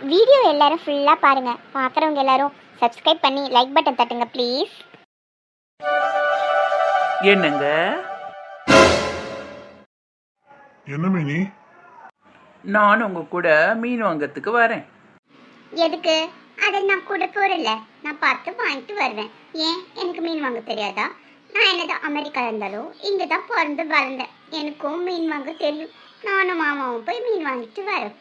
Video எல்லாரும் ஃபுல்லாக பாருங்க. பார்க்குறவங்க எல்லாரும் சப்ஸ்கிரைப் பண்ணி லைக் பட்டன் தட்டுங்க ப்ளீஸ் என்னங்க? என்ன மினி? நான் உங்க கூட மீன் வாங்கறதுக்கு வரேன். எதுக்கு? அதை நான் கூட போறல நான் பார்த்து வாங்கிட்டு வருவேன். ஏன்? எனக்கு மீன் வாங்க தெரியாதா? நான் என்னதான் அமெரிக்கா இருந்தாலும் இங்கே தான் பிறந்து வளர்ந்தேன். எனக்கும் மீன் வாங்க தெரியும். நானும் மாமாவும் போய் மீன் வாங்கிட்டு வரோம்.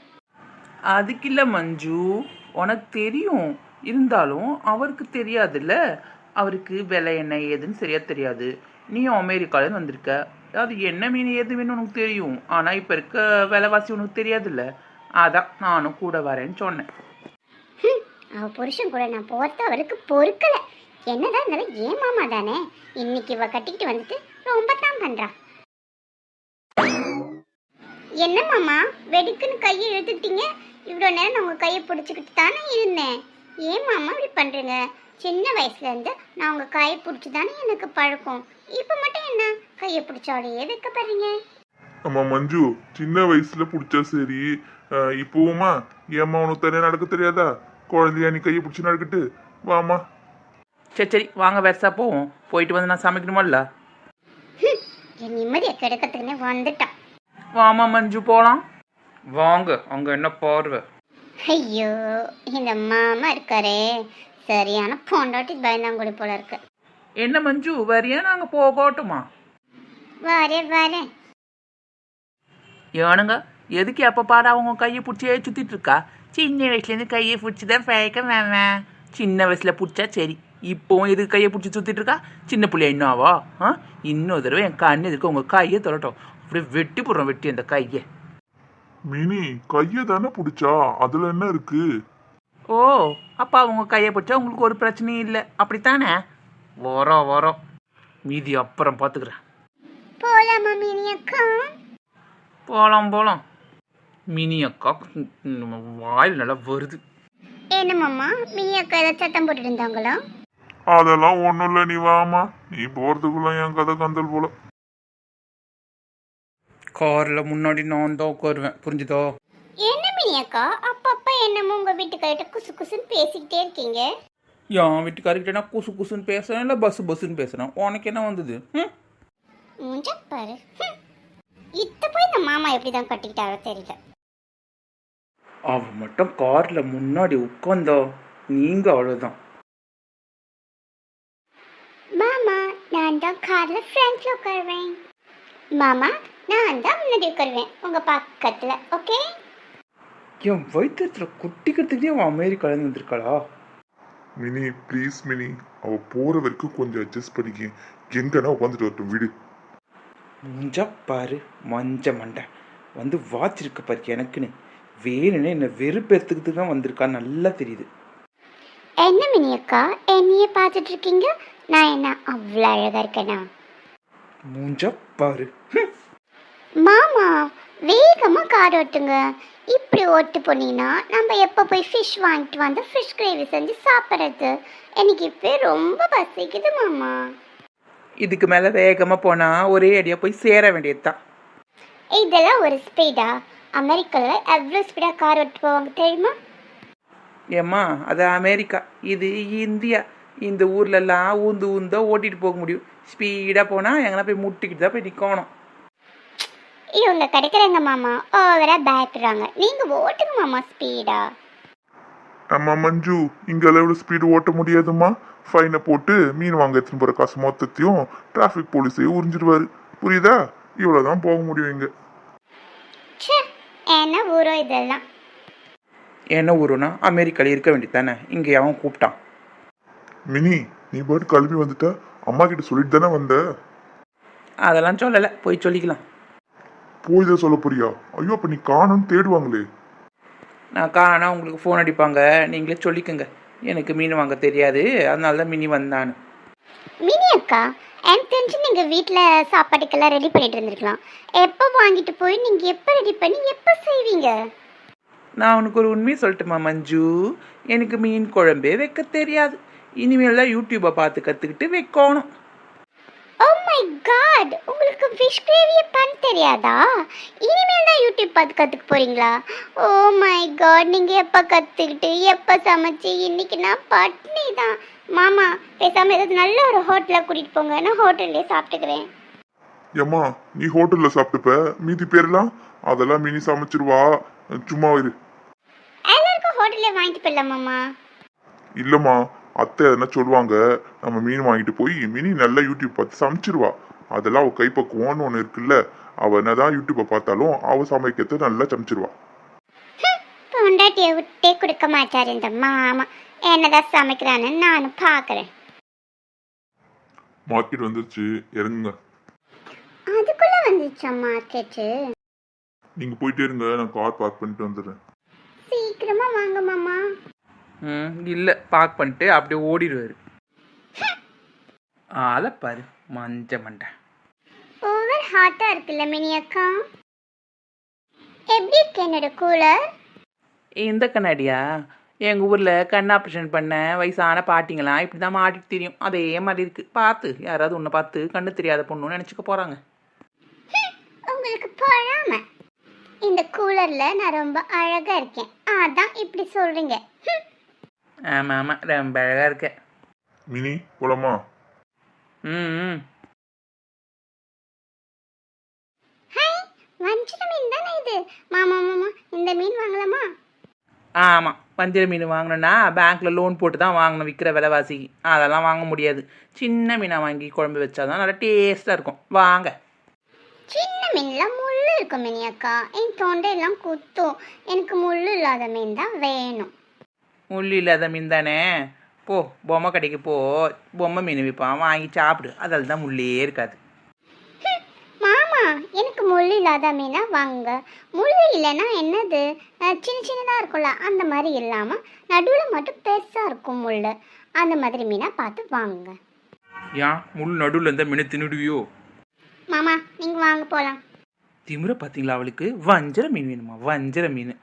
அதுக்கு இல்லை மஞ்சு உனக்கு தெரியும். இருந்தாலும் அவருக்கு தெரியாதுல்ல? அவருக்கு விலை என்ன ஏதுன்னு சரியா தெரியாது. நீயும் அமெரிக்காலேருந்து வந்திருக்க. அது என்ன மீன் ஏது வேணும் உனக்கு தெரியும். ஆனால் இப்போ இருக்க விலைவாசி உனக்கு தெரியாதுல்ல? அதான் நானும் கூட வரேன்னு சொன்னேன். அவ புருஷன் கூட நான் போகிறது அவளுக்கு பொறுக்கலை. என்னதான் இருந்தாலும் ஏன் மாமா தானே? இன்னைக்கு இவ கட்டிக்கிட்டு வந்துட்டு ரொம்ப தான் பண்ணுறான் என்ன மாமா? வெடுக்குன்னு கையை இழுத்துக்கிட்டீங்க இவ்வளோ நேரம் நான் உங்க கையை பிடிச்சிக்கிட்டு தானே இருந்தேன். ஏன் மாமா இப்படி பண்றீங்க? சின்ன வயசுல இருந்து நான் உங்க கையை பிடிச்சி தானே எனக்கு பழக்கம். இப்போ மட்டும் என்ன? கையை பிடிச்சாலேயே வைக்கப்படுறீங்க அம்மா மஞ்சு. சின்ன வயசுல பிடிச்சா சரி. இப்போவுமா? ஏம்மா உனக்கு தனியா நடக்க தெரியாதா? குழந்தையா நீ கையை பிடிச்சி நடக்கட்டு. வாமா சரி சரி. வாங்க வெர்சா போவோம் போயிட்டு வந்து நான் சமைக்கணுமல்ல ஹம், என் நிம்மதியை கெடுக்கிறதுக்குன்னே வந்துட்டான். வாமா மஞ்சு போலாம். வாங்க அங்க என்ன பார்வை? ஐயோ இந்த மாமா இருக்காரே. சரியான பொண்டாட்டி பயந்தாங்குடி போல இருக்கு. என்ன மஞ்சு வரியா? நாங்க போகட்டுமா? வரேன் வரேன் ஏனுங்க எதுக்கு எப்போ பாரு அவங்க கையை பிடிச்சே சுத்திட்டு இருக்கா? சின்ன வயசுலேருந்து கையை பிடிச்சி தான் பழக்க வேணாம் சின்ன வயசுல பிடிச்சா சரி. இப்போவும் எதுக்கு கையை பிடிச்சி சுத்திட்டு இருக்கா? சின்ன பிள்ளையா இன்னும் ஆவா ஆ? இன்னொரு தடவை என் கண்ணு எதுக்கு உங்க கையை தொடட்டும் அப்படியே வெட்டி போடுறோம் வெட்டி அந்த கையை மினி கையை தானே பிடிச்சா? அதுல என்ன இருக்கு? ஓ அப்பா அவங்க கையை பிடிச்சா உங்களுக்கு ஒரு பிரச்சனையும் இல்லை. அப்படித்தானே? வரோம் வரோம். மீதி அப்புறம் பார்த்துக்கிறேன். போலாமா மினி அக்கா? போகலாம் போகலாம் மினி அக்கா வாயில் நல்லா வருது. என்ன மாமா மினி அக்கா ஏதாவது சத்தம் போட்டுட்டு இருந்தாங்களா? அதெல்லாம் ஒண்ணும் இல்ல நீ வாமா நீ போறதுக்குள்ள என் கதை கந்தல் போல. காரில் முன்னாடி நான் தான் உட்காருவேன். புரிஞ்சுதோ? என்ன மினி அக்கா? அப்பப்ப என்னமோ உங்க வீட்டுக்காரிட்ட குசு குசுன்னு பேசிக்கிட்டே இருக்கீங்க. என் வீட்டுக்காரிக்கிட்ட நான் குசு குசுன்னு பேசுகிறேன் இல்லை பஸ்ஸு பஸ்ஸுன்னு பேசுகிறேன் உனக்கு என்ன வந்தது? ம் மூஞ்ச பாரு. ஹம். இத்த போய் இந்த மாமா எப்படி தான் கட்டிக்கிட்டாரோ தெரியல. அவன் மட்டும் காரில் முன்னாடி உட்காந்தா நீங்கள் அவ்வளோதான் மாமா நான் தான் கார்ல ஃப்ரண்ட்ல உட்காருவேன். மாமா நான் தான் முன்னாடி உட்காருவேன். உங்க பக்கத்துல ஓகே? என் வயிற்றுல குட்டிக்கிறதுக்கே அவன் அமெரிக்காலேருந்து வந்திருக்காளா? மினி ப்ளீஸ் மினி அவ போற வரைக்கும் கொஞ்சம் அட்ஜஸ்ட் பண்ணிக்க. எங்கன்னா உட்காந்துட்டு வரட்டும் விடு. முஞ்சா பாரு மஞ்ச மண்டை. வந்து வாச்சிருக்க பாரு எனக்குன்னு. வேணும்னே என்னை வெறுப்பேற்றுக்கிறதுக்கு தான் வந்திருக்கா நல்லா தெரியுது. என்ன மினி அக்கா? என்னையே பார்த்துட்டு இருக்கீங்க? நான் என்ன அவ்வளோ அழகா இருக்கேனா? மூஞ்சா பாரு. மாமா வேகமா கார் ஓட்டுங்க. இப்படி ஓட்டு போனீங்கன்னா நம்ம எப்போ போய் ஃபிஷ் வாங்கிட்டு வந்து ஃபிஷ் கிரேவி செஞ்சு சாப்பிட்றது? எனக்கு இப்போ ரொம்ப பசிக்குது மாமா. இதுக்கு மேலே வேகமாக போனால் ஒரே அடியாக போய் சேர வேண்டியது தான் இதெல்லாம் ஒரு ஸ்பீடா அமெரிக்காவில் எவ்வளோ ஸ்பீடாக கார் ஓட்டு போவாங்க தெரியுமா? ஏம்மா அது அமெரிக்கா. இது இந்தியா. இந்த ஊர்லெல்லாம் ஊந்து ஊந்தா ஓட்டிட்டு போக முடியும். ஸ்பீடாக போனால் எங்கன்னா போய் முட்டிக்கிட்டு தான் போய் நிற்கணும் இவங்க கிடைக்கிறவங்க மாமா. ஓவராக பயப்படுறாங்க. நீங்கள் ஓட்டுங்க மாமா ஸ்பீடா ஆமா மஞ்சு இங்க அளவுல ஸ்பீடு ஓட்ட முடியாதும்மா. ஃபைனை போட்டு மீன் வாங்க எடுத்துன்னு போற காசு மொத்தத்தையும் டிராஃபிக் போலீஸையும் உறிஞ்சிடுவாரு புரியுதா? இவ்வளவுதான் போக முடியும் இங்க. ச்சே என்ன ஊரோ இதெல்லாம். என்ன ஊருனா அமெரிக்காவில் இருக்க வேண்டியது தானே இங்கே அவன் கூப்பிட்டான். மினி நீ பாட்டு கிளம்பி வந்துட்ட? அம்மா கிட்ட சொல்லிட்டு தானே வந்த? அதெல்லாம் சொல்லலை. போய் சொல்லிக்கலாம். போய் தான் சொல்ல போறியா? ஐயோ அப்ப நீ காணும்னு தேடுவாங்களே. நான் காணா உங்களுக்கு ஃபோன் அடிப்பாங்க. நீங்களே சொல்லிக்கோங்க. எனக்கு மீன் வாங்க தெரியாது. அதனால தான் மினி வந்தான்னு. மினி அக்கா எனக்கு தெரிஞ்சு நீங்கள் வீட்டில் சாப்பாட்டுக்கெல்லாம் ரெடி பண்ணிட்டு இருந்திருக்கலாம். எப்போ வாங்கிட்டு போய் நீங்கள் எப்போ ரெடி பண்ணி எப்போ செய்வீங்க? நான் உனக்கு ஒரு உண்மையை சொல்லட்டுமா மஞ்சு? எனக்கு மீன் குழம்பே வைக்க தெரியாது. இனிமேல் தான் யூடியூப்பை பார்த்து கற்றுக்கிட்டு வைக்கணும். Oh உங்களுக்கு ஃபிஷ் கிரேவியை பண்ண தெரியாதா? இனிமேல் தான் யூடியூப் பார்த்து கற்றுக்க போறீங்களா? ஓ மை காட் நீங்கள் எப்போ கற்றுக்கிட்டு எப்போ சமைச்சு? இன்னைக்கு நான் பட்னி தான். மாமா பேசாமல் ஏதாவது நல்ல ஒரு ஹோட்டலில் கூட்டிகிட்டு போங்க. நான் ஹோட்டல்லே சாப்பிட்டுக்கிறேன். ஏம்மா நீ ஹோட்டல்ல சாப்பிட்டுப்ப? மீதி பேர்லாம் அதெல்லாம் மினி சமைச்சிருவா. சும்மா இரு. எல்லாருக்கும் ஹோட்டல்லே வாங்கிட்டு போயிடலாம் மாமா. இல்லம்மா அத்தை எதனா சொல்லுவாங்க நம்ம மீன் வாங்கிட்டு போய் மினி நல்லா யூடியூப் பார்த்து சமைச்சிருவா. அதெல்லாம் அவ கைப்பக்குவம்னு ஒன்று இருக்குல்ல அவ என்னதான் யூடியூப்பை பார்த்தாலும் அவ சமைக்கிறது நல்லா சமைச்சிருவா. பொண்டாட்டியை விட்டே கொடுக்க மாட்டார் இந்த மாமா. என்னதான் சமைக்கிறான்னு நானும் பார்க்குறேன். மார்க்கெட் வந்துருச்சு இறங்குங்க. அதுக்குள்ள வந்துச்சா மார்க்கெட்டு நீங்க போயிட்டே இருங்க நான் கார் பார்க் பண்ணிட்டு வந்துடுறேன். சீக்கிரமா வாங்க மாமா. ம் இல்லை பார்க் பண்ணிட்டு அப்படியே ஓடிடுவார். ஆளை பாரு. மஞ்ச மண்டை ஓவர் ஹாட்டா இருக்குல்ல மினி அக்கா எப்படி இருக்கு என்னோட கூலர்? இந்த கண்ணாடியா? எங்கள் ஊரில் கண் ஆப்ரேஷன் பண்ண வயசான பாட்டிங்களாம் இப்படி தான் மாட்டிட்டு தெரியும். அதே மாதிரி இருக்குது பார்த்து யாராவது உன்னை பார்த்து கண்ணு தெரியாத பொண்ணுன்னு நினச்சிக்க போகிறாங்க உங்களுக்கு பொறாம. இந்த கூலர்ல நான் ரொம்ப அழகா இருக்கேன். அதான் இப்படி சொல்றீங்க. ஹம். ஆமாம் ஆமாம் ரொம்ப அழகாக இருக்க மினி போலாமா? ம் ஹாய் வஞ்சிர மீன் தானே இது? மாமா மாமா இந்த மீன் வாங்கலாமா? ஆமாம் வஞ்சிர மீன் வாங்கணும்னா பேங்க்கில் லோன் போட்டு தான் வாங்கணும் விற்கிற விலைவாசிக்கு அதெல்லாம் வாங்க முடியாது. சின்ன மீனை வாங்கி குழம்பு வச்சாதான் நல்லா டேஸ்ட்டாக இருக்கும். வாங்க. சின்ன மீன்ல முள்ளு இருக்கும் மினி அக்கா என் தொண்டையெல்லாம் குத்தும். எனக்கு முள்ளு இல்லாத மீன் தான் வேணும். முள்ளு இல்லாத மீன் தானே போ பொம்மை கடைக்கு போ பொம்மை மீன் விற்பான் வாங்கி சாப்பிடு. அதில் தான் முள்ளே இருக்காது. மாமா எனக்கு முள் இல்லாத மீனா வாங்க. முள் இல்லைன்னா என்னது? சின்ன சின்னதாக இருக்கும்ல அந்த மாதிரி இல்லாமல் நடுவில் மட்டும் பெருசாக இருக்கும் முள் அந்த மாதிரி மீனாக பார்த்து வாங்குங்க ஏன்? முள் நடுவில் இருந்தால் மீனை தின்னுடுவியோ? மாமா நீங்கள் வாங்க போகலாம் திமிர பார்த்தீங்களா அவளுக்கு? வஞ்சர மீன் வேணுமா? வஞ்சர மீன்.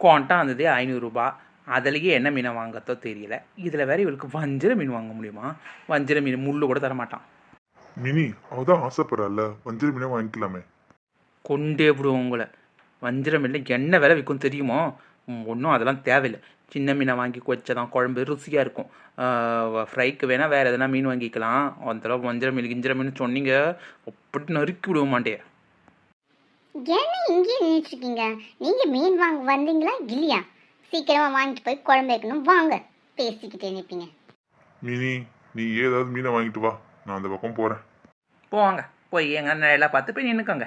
குவாண்டா வந்ததே ஐநூறுரூபா அதுலேயே என்ன மீனை வாங்கத்தோ தெரியல. இதில் வேற இவளுக்கு வஞ்சர மீன் வாங்க முடியுமா? வஞ்சர மீன் முள்ளு கூட தரமாட்டான். மினி அவதான் ஆசைப்படுறல்ல வஞ்சிர மீனே வாங்கிக்கலாமே. கொண்டே விடுவோம் உங்களை. வஞ்சர மீனில் என்ன விலை விற்கும் தெரியுமோ? ஒன்றும் அதெல்லாம் தேவையில்லை. சின்ன மீனை வாங்கி வச்சதான் குழம்பு ருசியாக இருக்கும். ஃப்ரைக்கு வேணால் வேறு எதனா மீன் வாங்கிக்கலாம். அந்தளவு வஞ்சர மீன் கிஞ்சர மீன் சொன்னீங்க. அப்படி நறுக்கி விடுவோம் மாட்டே. என்ன இங்கேயே நின்றுட்டுருக்கீங்க நீங்கள் மீன் வாங்க வந்தீங்களா இல்லையா? சீக்கிரமாக வாங்கிட்டு போய் குழம்பு வைக்கணும். வாங்க. பேசிக்கிட்டே நிற்பீங்க மினி நீ ஏதாவது மீனை வாங்கிட்டு வா. நான் அந்த பக்கம் போறேன். போவாங்க போய் எங்க நிலையெல்லாம் பார்த்து போய் நின்றுக்கோங்க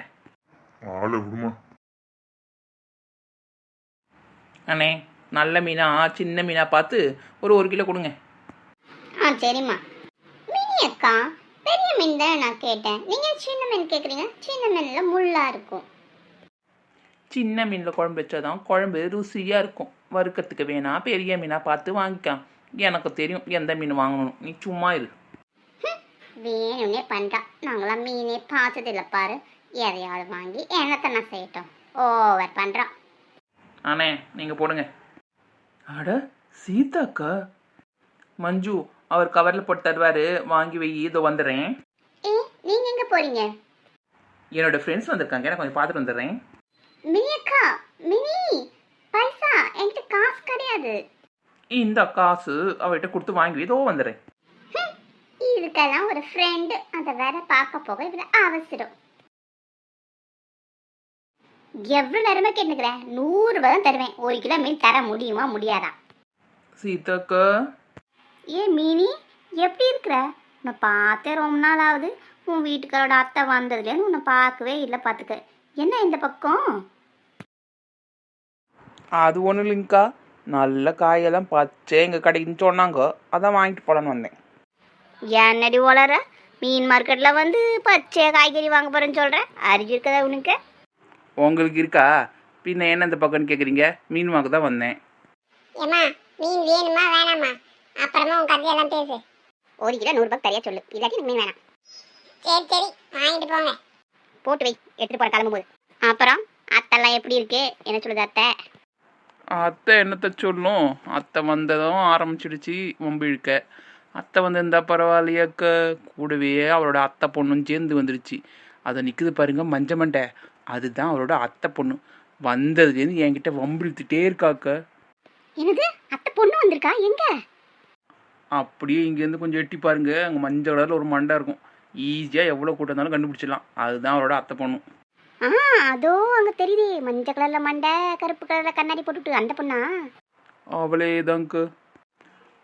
ஆளை விடுமா? அண்ணே நல்ல மீனா சின்ன மீனா பார்த்து ஒரு ஒரு கிலோ கொடுங்க. ஆ சரிம்மா. மினி அக்கா பெரிய மீன் தானே நான் கேட்டேன். நீங்கள் சின்ன மீன் கேட்குறீங்க சின்ன மீனில் முள்ளாக இருக்கும். சின்ன மீனில் குழம்பு வச்சாதான் குழம்பு ருசியாக இருக்கும். வறுக்கிறதுக்கு வேணா பெரிய மீனாக பார்த்து வாங்கிக்கலாம். எனக்கு தெரியும் எந்த மீன் வாங்கணும். நீ சும்மா இரு. வேணும்னே பண்ணுறான் நாங்களாம் மீனே பார்த்ததில்ல பாரு. எதையாவது வாங்கி என்னத்தை நான் செய்யட்டும். ஓவர் பண்ணுறான் அண்ணே நீங்கள் போடுங்க. அட சீதாக்கா. மஞ்சு அவர் கவரில் போட்டு தருவார். வாங்கி வை இதோ வந்துடுறேன். ஏ நீங்கள் எங்கே போகிறீங்க என்னோட ஃப்ரெண்ட்ஸ் வந்திருக்காங்க. நான் கொஞ்சம் பார்த்துட்டு வந்துடுறேன். மினி அக்கா மினி! பைசா என்கிட்ட காசு கிடையாது. இந்த காசு அவர்கிட்ட கொடுத்து வாங்கி இதோ வந்துடுறேன். இதுக்கெல்லாம் ஒரு ஃப்ரெண்டு அதை வேற பார்க்க போக இவ்வளோ அவசரம். எவ்வளோ நேரமா கேட்டுக்கிறேன் நூறு ரூபாய் தான் தருவேன். ஒரு கிலோ மீன் தர முடியுமா முடியாதா? சீதாக்கா ஏ மீனி எப்படி இருக்கிற? உன்னை பார்த்தே ரொம்ப நாள் ஆகுது. உன் வீட்டுக்காரோட அத்தை வந்ததுலேருந்து உன்னை பார்க்கவே இல்லை பார்த்துக்க. என்ன இந்த பக்கம்? அது ஒன்றும் இல்லைங்கக்கா நல்ல காயெல்லாம் பச்சை எங்கள் கடைக்குன்னு சொன்னாங்க. அதான் வாங்கிட்டு போகலான்னு வந்தேன். என்னடி வளர மீன் மார்க்கெட்டில் வந்து பச்சை காய்கறி வாங்க போகிறேன்னு சொல்கிறேன் அறிவு இருக்கதா உனக்கு? உங்களுக்கு இருக்கா? பின்ன என்ன இந்த பக்கம்னு கேட்குறீங்க மீன் வாங்க தான் வந்தேன். ஏம்மா மீன் வேணுமா வேணாமா அப்புறமா உன் கதையெல்லாம் பேசு. ஒரு கிலோ நூறுபாய்க்கு தரையா சொல்லு. இல்லாட்டி எனக்கு மீன் வேணாம். சரி சரி. வாங்கிட்டு போங்க. போட்டு வை. எடுத்துட்டு போற கிளம்பும்போது. அப்புறம் அத்தெல்லாம் எப்படி இருக்கு? என்ன சொல்லுது அத்தை? அத்தை என்னத்தை சொல்லும்? அத்தை வந்ததும் ஆரம்பிச்சிடுச்சு வம்பு இழுக்க அத்தை வந்திருந்தா பரவாயில்லையாக்க. கூடவே அவரோட அத்தை பொண்ணும் சேர்ந்து வந்துருச்சு அதை நிற்குது பாருங்க மஞ்ச மண்டை அதுதான் அவரோட அத்தை பொண்ணு. வந்ததுலேருந்து என்கிட்ட வம்பிழுத்துட்டே இருக்காக்க. என்னது? அத்தை பொண்ணு வந்திருக்கா? எங்க? அப்படியே இங்கேருந்து கொஞ்சம் எட்டி பாருங்க. அங்கே மஞ்சள் கலரில் ஒரு மண்டை இருக்கும். ஈஸியாக எவ்வளோ கூட்டம் இருந்தாலும் கண்டுபிடிச்சிடலாம். அதுதான் அவரோட அத்தை பொண்ணு. ஆ அதோ அங்க தெரியுது. மஞ்சள் கலர்ல மண்டை கருப்பு கலர்ல கண்ணாடி போட்டுட்டு அந்த பொண்ணா? அவளே தாங்க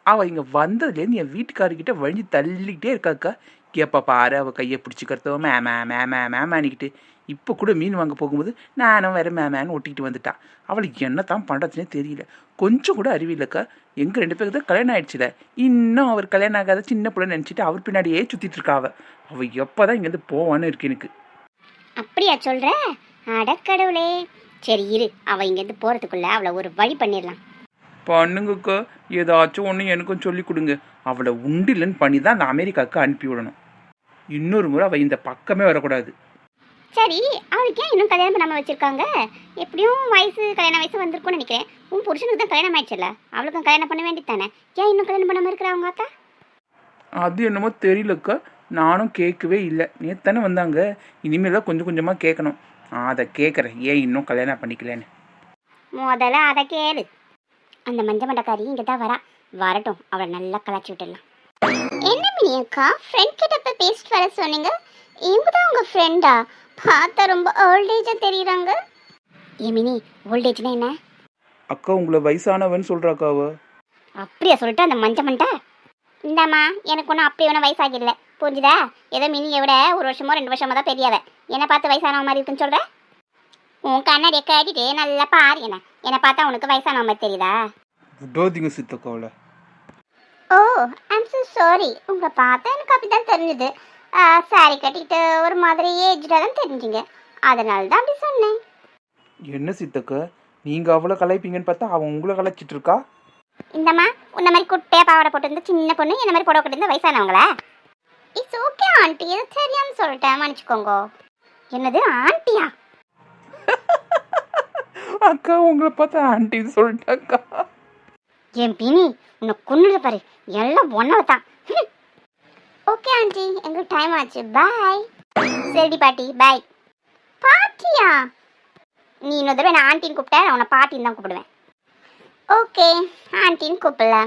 அவள் இங்கே வந்ததுலேருந்து என் வீட்டுக்காரர்கிட்ட வழிஞ்சு தள்ளிக்கிட்டே இருக்காக்கா எப்போ பாரு அவள் கையை பிடிச்சிக்கிறதோ மேம மேம மேமானிக்கிட்டு இப்போ கூட மீன் வாங்க போகும்போது நானும் வேற மேமேன்னு ஒட்டிக்கிட்டு வந்துட்டான் அவளுக்கு என்ன தான் பண்ணுறதுனே தெரியல. கொஞ்சம் கூட அறிவில்லைக்கா எங்கள் ரெண்டு பேருக்கு தான் கல்யாணம் ஆயிடுச்சுல. இன்னும் அவர் கல்யாணம் ஆகாத சின்ன பிள்ளை நினச்சிட்டு அவர் பின்னாடியே சுற்றிட்டு இருக்கா அவள் அவள் எப்போ தான் இங்கேருந்து போவான்னு இருக்கு எனக்கு. அப்படியா சொல்ற? அடக்கடவுளே சரி இரு. அவ இங்கேருந்து போறதுக்குள்ள அவளை ஒரு வழி பண்ணிடலாம். பண்ணுங்கக்கா. ஏதாச்சும் ஒன்று எனக்கும் சொல்லி கொடுங்க. அவளை உண்டில்லன்னு பண்ணி தான் அந்த அமெரிக்காவுக்கு அனுப்பி விடணும். இன்னொரு முறை அவள் இந்த பக்கமே வரக்கூடாது. சரி அவளுக்கு ஏன் இன்னும் கல்யாணம் பண்ணாம வச்சிருக்காங்க? எப்படியும் வயசு கல்யாண வயசு வந்திருக்கும்னு நினைக்கிறேன். உன் புருஷனுக்கு தான் கல்யாணம் ஆயிடுச்சுல. அவளுக்கும் கல்யாணம் பண்ண வேண்டியதானே ஏன் இன்னும் கல்யாணம் பண்ணாம இருக்கிற அவங்க அத்தா அது என்னமோ தெரியலக்கா. நானும் கேட்கவே இல்லை. நேற்று தானே வந்தாங்க. இனிமேல் தான் கொஞ்சம் கொஞ்சமாக கேட்கணும். அதை கேட்குறேன். ஏன் இன்னும் கல்யாணம் பண்ணிக்கலன்னு? முதல்ல அதை கேளு. அந்த மஞ்ச மண்டக்காரி இங்கே தான் வரா. வரட்டும். அவளை நல்லா கலாச்சி விட்டுடலாம். என்ன மினி அக்கா? ஃப்ரெண்ட் கிட்ட போய் பேசிட்டு வர சொன்னீங்க? இவங்க தான் உங்கள் ஃப்ரெண்டா பார்த்தா ரொம்ப ஓல்டேஜாக தெரியுறாங்க. ஏ மினி ஓல்டேஜ்னா என்ன? அக்கா உங்களை வயசானவன்னு சொல்கிறாக்கா அவ அப்படியா சொல்லிட்டு அந்த மஞ்ச மண்டை? இந்தாம்மா எனக்கு ஒன்றும் அப்படி ஒன்றும் வயசாகிடல புரிஞ்சுதா? ஏதோ மினியை விட ஒரு வருஷமோ ரெண்டு வருஷமோ தான் பெரியவ. என்னை பார்த்து வயசானவ மாதிரி இருக்குன்னு சொல்கிற உன் கண்ணாடியை கேட்டுட்டு நல்லா பாரு என்ன. என்னை பார்த்தா உனக்கு வயசானவ மாதிரி தெரியுதா? விடாதீங்க சித்தக்காவில். ஓ ஐம் so சாரி உங்களை பார்த்தா எனக்கு அப்படி தான் தெரிஞ்சுது சாரி கட்டிட்டு ஒரு மாதிரி ஏஜ்டாக தான் தெரிஞ்சுங்க. அதனால தான் அப்படி சொன்னேன். என்ன சித்தக்கா? நீங்கள் அவளை கலாய்ப்பீங்கன்னு பார்த்தா அவன் உங்களை கலாய்ச்சிட்டு இருக்கா? இந்தம்மா உன்ன மாதிரி குட்டையாக பாவாடை போட்டிருந்த சின்ன பொண்ணு என்ன மாதிரி புடவை கட்டிருந்த வயசானவங்களா? இட்ஸ் ஓகே ஆண்டி இது தெரியாமல் சொல்லிட்டேன். மன்னிச்சுக்கோங்க. என்னது ஆண்டியா? அக்கா உங்களை பார்த்தா ஆண்டின்னு சொல்லிட்டாக்கா. என் பினி உன்னை கொன்னுடு பாரு. எல்லாம் ஒன்னால தான் ஓகே ஆண்டி எங்களுக்கு டைம் ஆச்சு. பாய் சரி பாட்டி. பாய் பாட்டியா? நீ இன்னொரு தடவை நான் ஆண்டின்னு கூப்பிட்ட நான் உன்னை பாட்டின்னு தான் கூப்பிடுவேன். ஓகே ஆண்டின்னு கூப்பிடல.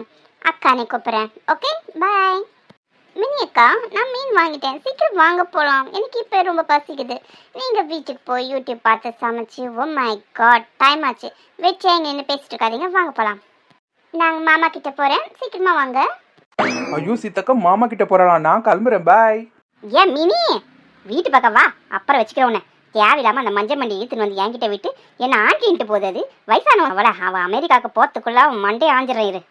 அக்கானே கூப்பிட்றேன். ஓகே பாய் மினி அக்கா நான் மீன் வாங்கிட்டேன். சீக்கிரம் வாங்க போகலாம் எனக்கு இப்போ ரொம்ப பசிக்குது. நீங்கள் வீட்டுக்கு போய் யூடியூப் பார்த்து சமைச்சு ஓ மை காட் டைம் ஆச்சு. வெச்சே நின்று பேசிட்டு இருக்காதீங்க. வாங்க போகலாம் நாங்கள் மாமா கிட்ட போகிறேன் சீக்கிரமா வாங்க. ஐயோ சித்தக்கா மாமா கிட்ட போகிறாளா நான் கிளம்புறேன். பாய் ஏன் மினி! வீட்டு பக்கம் வா. அப்புறம் வச்சுக்கிறேன் உன்னை. தேவையில்லாம அந்த மஞ்சள் மண்டி இழுத்துன்னு வந்து என்கிட்ட விட்டு என்ன ஆண்டின்ட்டு போகுது அது? வயசானவன் அவளை அவள் அமெரிக்காவுக்கு போகிறதுக்குள்ள அவன் மண்டே ஆஞ்சிடறேன் இரு.